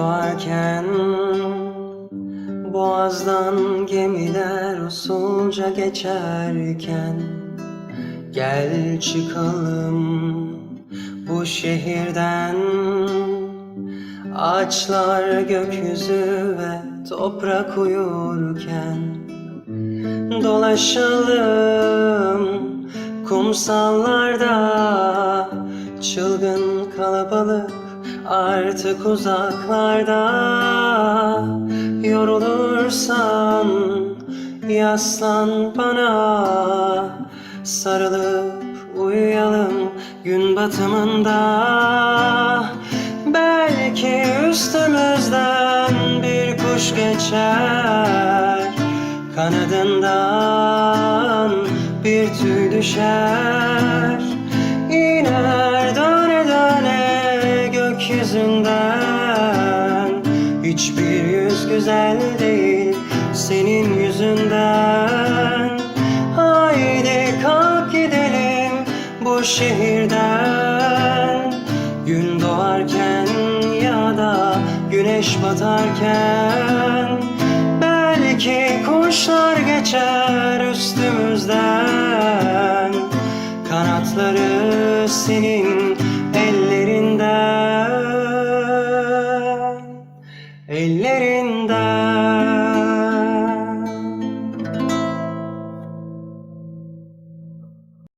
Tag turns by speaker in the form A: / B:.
A: giderken Boğazdan gemiler usulca geçerken Gel çıkalım bu şehirden Ağaçlar gökyüzü ve toprak uyurken Dolaşalım kumsallarda Çılgın kalabalık artık uzaklarda Yorulursan yaslan bana. Sarılıp uyuyalım gün batımında. Belki üstümüzden bir kuş geçer. Kanadından bir tüy düşer gökyüzünden Hiçbir yüz güzel değil senin yüzünden. Haydi kalk gidelim bu şehirden. Gün doğarken ya da güneş batarken Belki kuşlar geçer üstümüzden. Kanatları senin El